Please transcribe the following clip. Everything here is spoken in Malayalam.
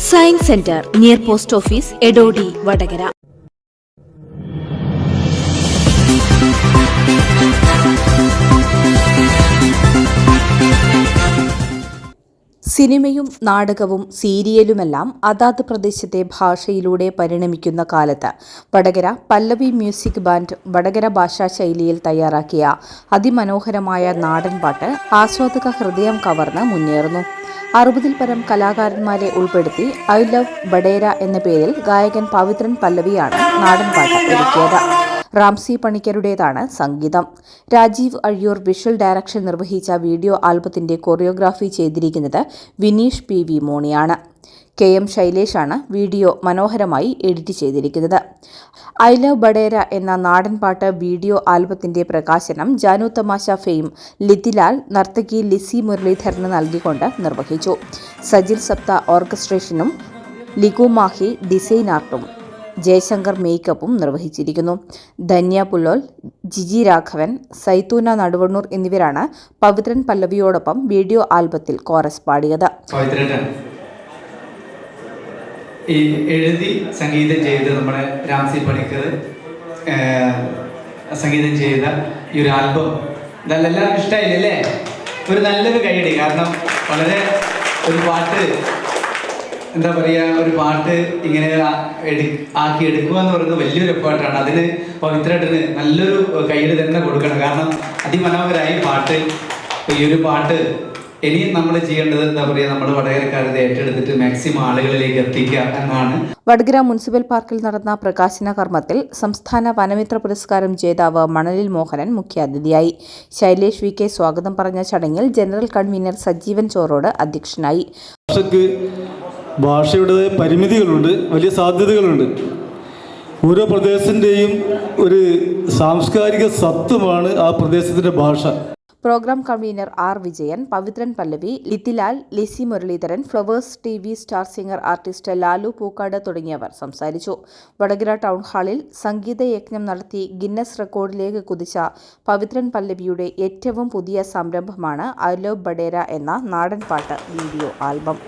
Science centre near post office Edodi Vadakara സിനിമയും നാടകവും സീരിയലുമെല്ലാം അതാത് പ്രദേശത്തെ ഭാഷയിലൂടെ പരിണമിക്കുന്ന കാലത്ത് വടകര പല്ലവി മ്യൂസിക് ബാൻഡ് വടകര ഭാഷാ ശൈലിയിൽ തയ്യാറാക്കിയ അതിമനോഹരമായ നാടൻ പാട്ട് ആസ്വാദക ഹൃദയം കവർന്ന് മുന്നേറുന്നു. അറുപതിൽ പരം കലാകാരന്മാരെ ഉൾപ്പെടുത്തി ഐ ലവ് ബഡേര എന്ന പേരിൽ ഗായകൻ പവിത്രൻ പല്ലവിയാണ് നാടൻ പാട്ട് ഒരുക്കിയത്. റാംസി പണിക്കരുടേതാണ് സംഗീതം. രാജീവ് അഴിയൂർ വിഷ്വൽ ഡയറക്ഷൻ നിർവഹിച്ച വീഡിയോ ആൽബത്തിന്റെ കൊറിയോഗ്രാഫി ചെയ്തിരിക്കുന്നത് വിനീഷ് പി വി മോണിയാണ്. കെ എം ശൈലേഷാണ് വീഡിയോ മനോഹരമായി എഡിറ്റ് ചെയ്തിരിക്കുന്നത്. ഐ ലവ് ബഡേര എന്ന നാടൻ പാട്ട് വീഡിയോ ആൽബത്തിന്റെ പ്രകാശനം ജാനു തമാശ ഫെയിം ലിതിലാൽ നർത്തകി ലിസി മുരളീധരന് നൽകിക്കൊണ്ട് നിർവഹിച്ചു. സജിൽ സപ്ത ഓർക്കസ്ട്രേഷനും ലിഗു മാഹി ഡിസൈൻ ആർട്ടും ജയശങ്കർ മേക്കപ്പും നിർവഹിച്ചിരിക്കുന്നു. ധന്യ പുല്ലോൽ ജിജി രാഘവൻ സൈത്തൂന നടുവണ്ണൂർ എന്നിവരാണ് പവിത്രൻ പല്ലവിയോടൊപ്പം വീഡിയോ ആൽബത്തിൽ കോറസ് പാടിയത്. ഈ എഴുതി സംഗീതം ചെയ്ത് നമ്മുടെ രാംസി പണിക്കർ സംഗീതം ചെയ്ത ഈ ഒരു ആൽബം. നല്ല എല്ലാവർക്കും ഇഷ്ടമായില്ലേ ഒരു നല്ലൊരു കൈയടി കാരണം വളരെ ഒരു പാട്ട് എന്താ പറയുക ഒരു പാട്ട് ഇങ്ങനെ എടു- ആക്കി എടുക്കുക എന്ന് പറയുന്നത് വലിയൊരു എഫേർട്ടാണ്. അതിന് പവിത്രേട്ടന് നല്ലൊരു കൈയ്യടി തന്നെ കൊടുക്കണം. കാരണം അതിമനോഹരമായി പാട്ട്. ഈ ഒരു പാട്ട് ഇനി നമ്മൾ ചെയ്യേണ്ടത് എന്താ പറയുക നമ്മൾ വടകരക്കാരത് ഏറ്റെടുത്തിട്ട് മാക്സിമം ആളുകളിലേക്ക് എത്തിക്കുക എന്നാണ്. വടകര മുനിസിപ്പൽ പാർക്കിൽ നടന്ന പ്രകാശന കർമ്മത്തിൽ സംസ്ഥാന വനമിത്ര പുരസ്കാരം ജേതാവ് മണലിൽ മോഹനൻ മുഖ്യാതിഥിയായി. ശൈലേഷ് വി കെ സ്വാഗതം പറഞ്ഞ ചടങ്ങിൽ ജനറൽ കൺവീനർ സജീവൻ ചോറോട് അധ്യക്ഷനായി. ഭാഷക്ക് ഭാഷയുടെ പരിമിതികളുണ്ട് വലിയ സാധ്യതകളുണ്ട്. ഓരോ പ്രദേശത്തിന്റെയും ഒരു സാംസ്കാരിക സത്വമാണ് ആ പ്രദേശത്തിന്റെ ഭാഷ. Programme convener R Vijayan Pavithran Pallavi Lithilal Lissy Muraleedharan Flowers T V star singer artist Lalu Pookkad തുടങ്ങിയവർ സംസാരിച്ചു. വടകര ടൗൺ ഹാളിൽ സംഗീത യജ്ഞം നടത്തി ഗിന്നസ് റെക്കോർഡിലേക്ക് കുതിച്ച പവിത്രൻ പല്ലവിയുടെ ഏറ്റവും പുതിയ സംരംഭമാണ് ഐ ലവ് ബഡേര എന്ന നാടൻ പാട്ട് വീഡിയോ ആൽബം.